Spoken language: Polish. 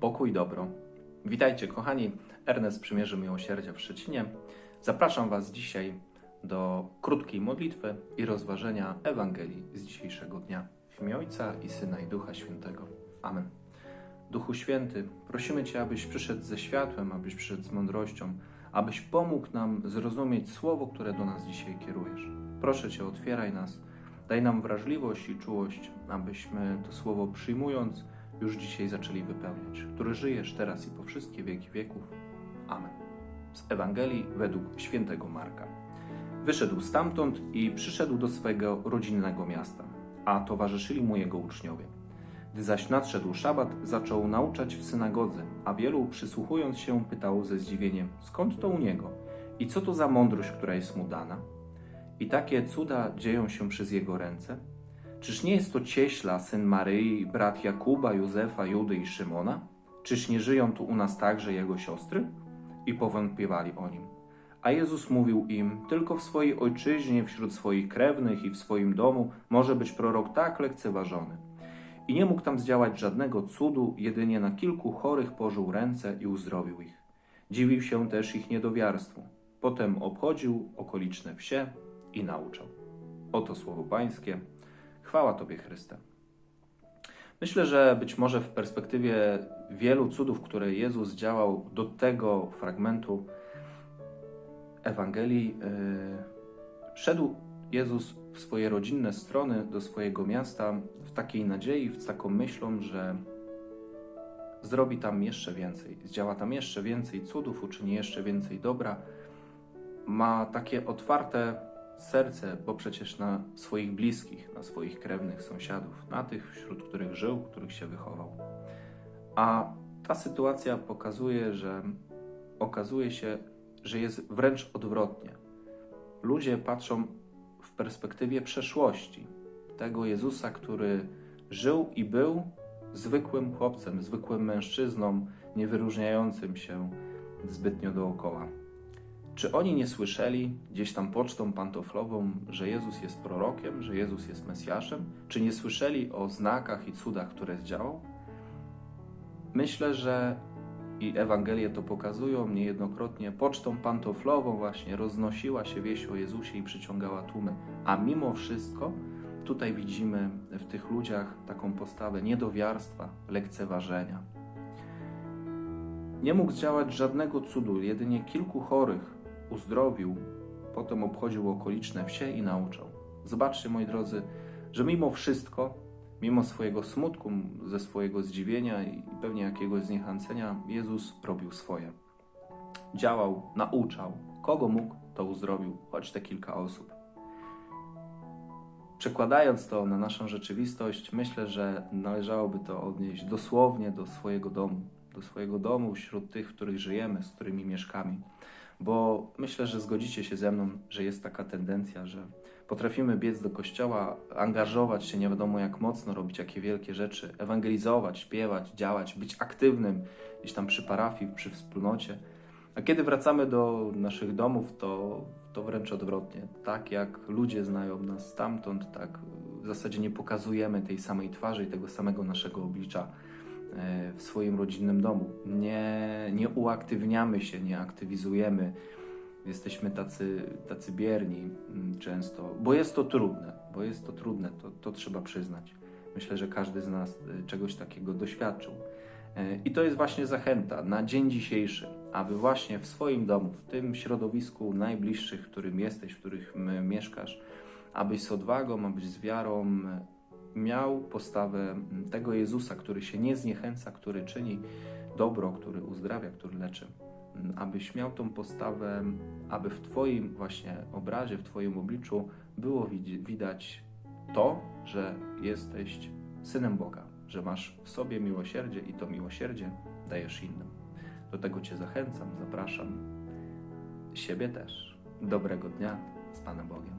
pokój, dobro. Witajcie, kochani. Ernest Przymierzy Miłosierdzia w Szczecinie. Zapraszam Was dzisiaj do krótkiej modlitwy i rozważenia Ewangelii z dzisiejszego dnia. W imię Ojca i Syna i Ducha Świętego. Amen. Duchu Święty, prosimy Cię, abyś przyszedł ze światłem, abyś przyszedł z mądrością, abyś pomógł nam zrozumieć słowo, które do nas dzisiaj kierujesz. Proszę Cię, otwieraj nas, daj nam wrażliwość i czułość, abyśmy to słowo przyjmując, już dzisiaj zaczęli wypełniać, który żyjesz teraz i po wszystkie wieki wieków. Amen. Z Ewangelii według świętego Marka. Wyszedł stamtąd i przyszedł do swego rodzinnego miasta, a towarzyszyli mu jego uczniowie. Gdy zaś nadszedł szabat, zaczął nauczać w synagodze, a wielu przysłuchując się pytało ze zdziwieniem, skąd to u niego i co to za mądrość, która jest mu dana? I takie cuda dzieją się przez jego ręce? Czyż nie jest to cieśla, syn Maryi, brat Jakuba, Józefa, Judy i Szymona? Czyż nie żyją tu u nas także jego siostry? I powątpiewali o nim. A Jezus mówił im, tylko w swojej ojczyźnie, wśród swoich krewnych i w swoim domu może być prorok tak lekceważony. I nie mógł tam zdziałać żadnego cudu, jedynie na kilku chorych położył ręce i uzdrowił ich. Dziwił się też ich niedowiarstwu. Potem obchodził okoliczne wsie i nauczał. Oto słowo Pańskie. Chwała Tobie, Chryste. Myślę, że być może w perspektywie wielu cudów, które Jezus działał do tego fragmentu Ewangelii, yy, szedł Jezus w swoje rodzinne strony do swojego miasta w takiej nadziei, z taką myślą, że zrobi tam jeszcze więcej, zdziała tam jeszcze więcej cudów, uczyni jeszcze więcej dobra. Ma takie otwarte serce, bo przecież na swoich bliskich, na swoich krewnych sąsiadów, na tych, wśród których żył, których się wychował. A ta sytuacja pokazuje, że okazuje się, że jest wręcz odwrotnie. Ludzie patrzą w perspektywie przeszłości, tego Jezusa, który żył i był zwykłym chłopcem, zwykłym mężczyzną, nie wyróżniającym się zbytnio dookoła. Czy oni nie słyszeli gdzieś tam pocztą pantoflową, że Jezus jest prorokiem, że Jezus jest Mesjaszem? Czy nie słyszeli o znakach i cudach, które zdziałał? Myślę, że i Ewangelie to pokazują niejednokrotnie, pocztą pantoflową właśnie roznosiła się wieść o Jezusie i przyciągała tłumy. A mimo wszystko tutaj widzimy w tych ludziach taką postawę niedowiarstwa, lekceważenia. Nie mógł zdziałać żadnego cudu, jedynie kilku chorych uzdrowił, potem obchodził okoliczne wsie i nauczał. Zobaczcie, moi drodzy, że mimo wszystko, mimo swojego smutku, ze swojego zdziwienia i pewnie jakiegoś zniechęcenia, Jezus robił swoje. Działał, nauczał. Kogo mógł, to uzdrowił, choć te kilka osób. Przekładając to na naszą rzeczywistość, myślę, że należałoby to odnieść dosłownie do swojego domu, do swojego domu wśród tych, w których żyjemy, z którymi mieszkamy. Bo myślę, że zgodzicie się ze mną, że jest taka tendencja, że potrafimy biec do kościoła, angażować się nie wiadomo jak mocno, robić jakie wielkie rzeczy, ewangelizować, śpiewać, działać, być aktywnym gdzieś tam przy parafii, przy wspólnocie. A kiedy wracamy do naszych domów, to, to wręcz odwrotnie. Tak jak ludzie znają nas stamtąd, tak w zasadzie nie pokazujemy tej samej twarzy i tego samego naszego oblicza w swoim rodzinnym domu. Nie, nie uaktywniamy się, nie aktywizujemy. Jesteśmy tacy, tacy bierni mm, często, bo jest to trudne, bo jest to trudne, to, to trzeba przyznać. Myślę, że każdy z nas e, czegoś takiego doświadczył. E, I to jest właśnie zachęta na dzień dzisiejszy, aby właśnie w swoim domu, w tym środowisku najbliższych, w którym jesteś, w których m- mieszkasz, abyś z odwagą, abyś z wiarą e, miał postawę m, tego Jezusa, który się nie zniechęca, który czyni dobro, który uzdrawia, który leczy. M, Abyś miał tą postawę, aby w Twoim właśnie obrazie, w Twoim obliczu było widać to, że jesteś synem Boga, że masz w sobie miłosierdzie i to miłosierdzie dajesz innym. Do tego Cię zachęcam, zapraszam. Siebie też. Dobrego dnia z Panem Bogiem.